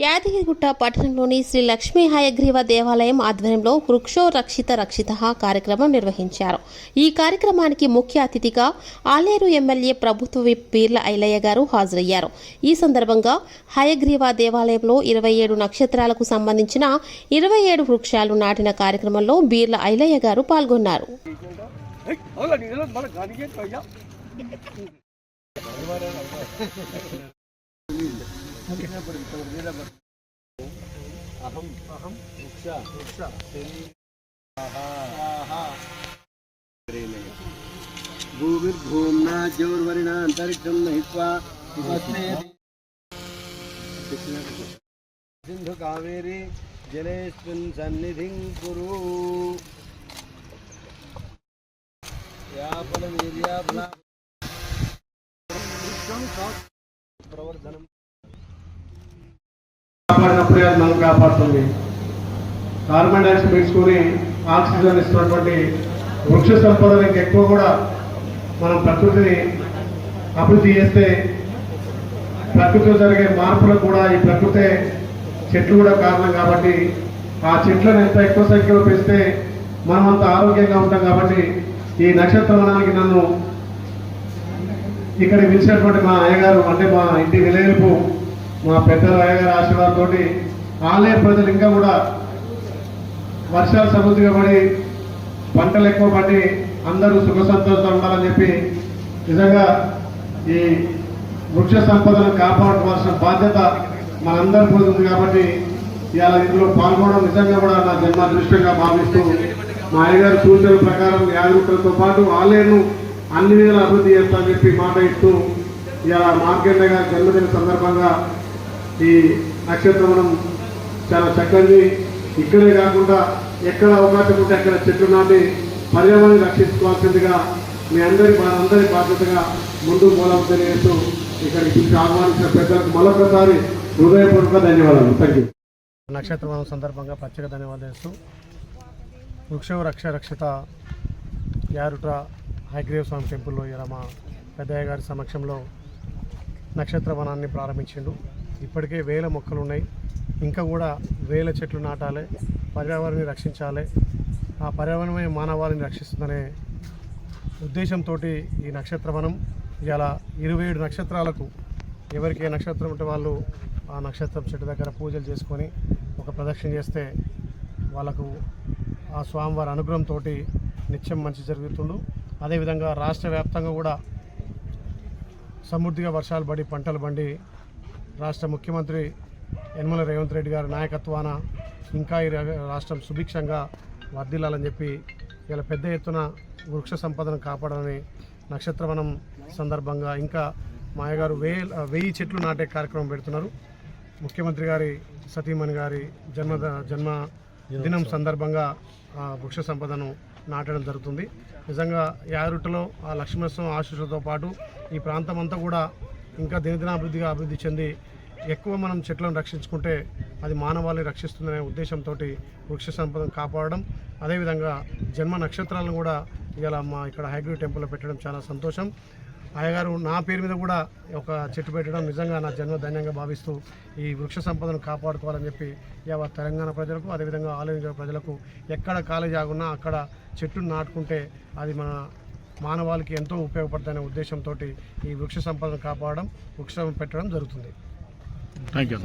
యాదగిరిగుట్ట పట్టణంలోని శ్రీ లక్ష్మీ హయగ్రీవ దేవాలయం ఆధ్వర్యంలో వృక్షో రక్షిత రక్షిత కార్యక్రమం నిర్వహించారు. ఈ కార్యక్రమానికి ముఖ్య అతిథిగా ఆలేరు ఎమ్మెల్యే ప్రభుత్వ విప్ పీర్ల ఐలయ్య గారు హాజరయ్యారు. ఈ సందర్భంగా హయగ్రీవ దేవాలయంలో ఇరవై ఏడు నక్షత్రాలకు సంబంధించిన ఇరవై ఏడు వృక్షాలు నాటిన కార్యక్రమంలో బీర్ల ఐలయ్య గారు పాల్గొన్నారు. सिंधु कावेरी वृक्ष भूमिर्भूम्ना ज्योर्वरिणान्तरिक्षं नहित्वा जलेऽस्मिन् सन्निधिं कुरु प्रवर्धनम्। కాపాడినప్పుడే అది మనం కాపాడుతుంది కార్బన్ డైఆక్సైడ్ పీల్చుకొని ఆక్సిజన్ ఇస్తున్నటువంటి వృక్ష సంపదను ఎక్కువ కూడా మనం ప్రకృతిని అభివృద్ధి చేస్తే ప్రకృతిలో జరిగే మార్పులకు కూడా ఈ ప్రకృతే చెట్లు కూడా కారణం కాబట్టి ఆ చెట్లను ఎంత ఎక్కువ సంఖ్యలో పెంచితే మనం అంత ఆరోగ్యంగా ఉంటాం కాబట్టి ఈ నక్షత్ర వనానికి నన్ను ఇక్కడ పిలిచినటువంటి మా అయ్యగారు అంటే మా ఇంటి విలేపు మా పెద్ద రాయగారి ఆశీర్వాదంతో ఆలయ ప్రజలు ఇంకా కూడా వర్షాలు సమృద్ధిగా పడి పంటలు ఎక్కువ పడి అందరూ సుఖ సంతోషంతో ఉండాలని చెప్పి నిజంగా ఈ వృక్ష సంపదను కాపాడుకోవాల్సిన బాధ్యత మనందరి మీద ఉంది కాబట్టి ఇవాళ ఇందులో పాల్గొనడం నిజంగా కూడా నా జన్మ దృష్టంగా భావిస్తూ మా అయ్యగారి సూచనల ప్రకారం యాదగుట్టలతో పాటు ఆలయను అన్ని విధాలు అభివృద్ధి చేస్తామని చెప్పి మాట ఇస్తూ ఇవాళ మార్కెట్ గారి జన్మదిన సందర్భంగా ఈ నక్షత్రం చాలా చక్కని. ఇక్కడే కాకుండా ఎక్కడ అవకాశం ఉంటే అక్కడ చెట్లు నాటి పర్యావరణం రక్షించుకోవాల్సిందిగా మీ అందరి అందరి బాధ్యతగా ముందు మూలం తెలియజేస్తూ ఇక్కడికి పిలిచి ఆహ్వానించిన పెద్దలకు మరొకసారి హృదయపూర్వక ధన్యవాదాలు. థ్యాంక్ యూ నక్షత్రం సందర్భంగా ప్రత్యేక ధన్యవాదాలు చేస్తూ వృక్ష రక్ష రక్షిత యారుట్ర హైగ్రీవ్ స్వామి టెంపుల్లో ఇలా మా పెద్దయ్య గారి సమక్షంలో నక్షత్ర వనాన్ని ప్రారంభించిండు. ఇప్పటికే వేల మొక్కలు ఉన్నాయి ఇంకా కూడా వేల చెట్లు నాటాలి పర్యావరణాన్ని రక్షించాలి. ఆ పర్యావరణమే మానవాళిని రక్షిస్తుందనే ఉద్దేశంతో ఈ నక్షత్రవనం. ఇలా ఇరవై ఏడు నక్షత్రాలకు ఎవరికి ఏ నక్షత్రం ఉంటే వాళ్ళు ఆ నక్షత్రం చెట్టు దగ్గర పూజలు చేసుకొని ఒక ప్రదక్షిణ చేస్తే వాళ్ళకు ఆ స్వామివారి అనుగ్రహంతో నిత్యం మంచి జరుగుతుండు. అదేవిధంగా రాష్ట్ర వ్యాప్తంగా కూడా సమృద్ధిగా వర్షాలు పడి పంటలు పండి రాష్ట్ర ముఖ్యమంత్రి యనమల రేవంత్ రెడ్డి గారి నాయకత్వాన ఇంకా ఈ రా- రాష్ట్రం సుభిక్షంగా వర్ధిల్లాలని చెప్పి ఇలా పెద్ద ఎత్తున వృక్ష సంపదను కాపాడాలని నక్షత్రవనం సందర్భంగా ఇంకా మాయగారు వే వెయ్యి చెట్లు నాటే కార్యక్రమం పెడుతున్నారు. ముఖ్యమంత్రి గారి సతీమణి గారి జన్మ జన్మ దినం సందర్భంగా ఆ వృక్ష సంపదను నాటడం జరుగుతుంది. నిజంగా యారుటలో ఆ లక్ష్మీనరసింహ ఆశీస్సులతో పాటు ఈ ప్రాంతం అంతా కూడా ఇంకా దినదినాభివృద్ధిగా అభివృద్ధి చెంది ఎక్కువ మనం చెట్లను రక్షించుకుంటే అది మానవాళిని రక్షిస్తుందనే ఉద్దేశంతో వృక్ష సంపదను కాపాడడం అదేవిధంగా జన్మ నక్షత్రాలను కూడా ఇలా మా ఇక్కడ హైగ్రీ టెంపుల్లో పెట్టడం చాలా సంతోషం. అయ్యగారు నా పేరు మీద కూడా ఒక చెట్టు పెట్టడం నిజంగా నా జన్మ ధన్యంగా భావిస్తూ ఈ వృక్ష సంపదను కాపాడుకోవాలని చెప్పి యావ తెలంగాణ ప్రజలకు అదేవిధంగా ఆలయ ప్రజలకు ఎక్కడ ఖాళీ ఆగున్నా అక్కడ చెట్టును నాటుకుంటే అది మన మానవాళికి ఎంతో ఉపయోగపడతాయనే ఉద్దేశంతో ఈ వృక్ష సంపదను కాపాడడం వృక్షం పెట్టడం జరుగుతుంది. Thank you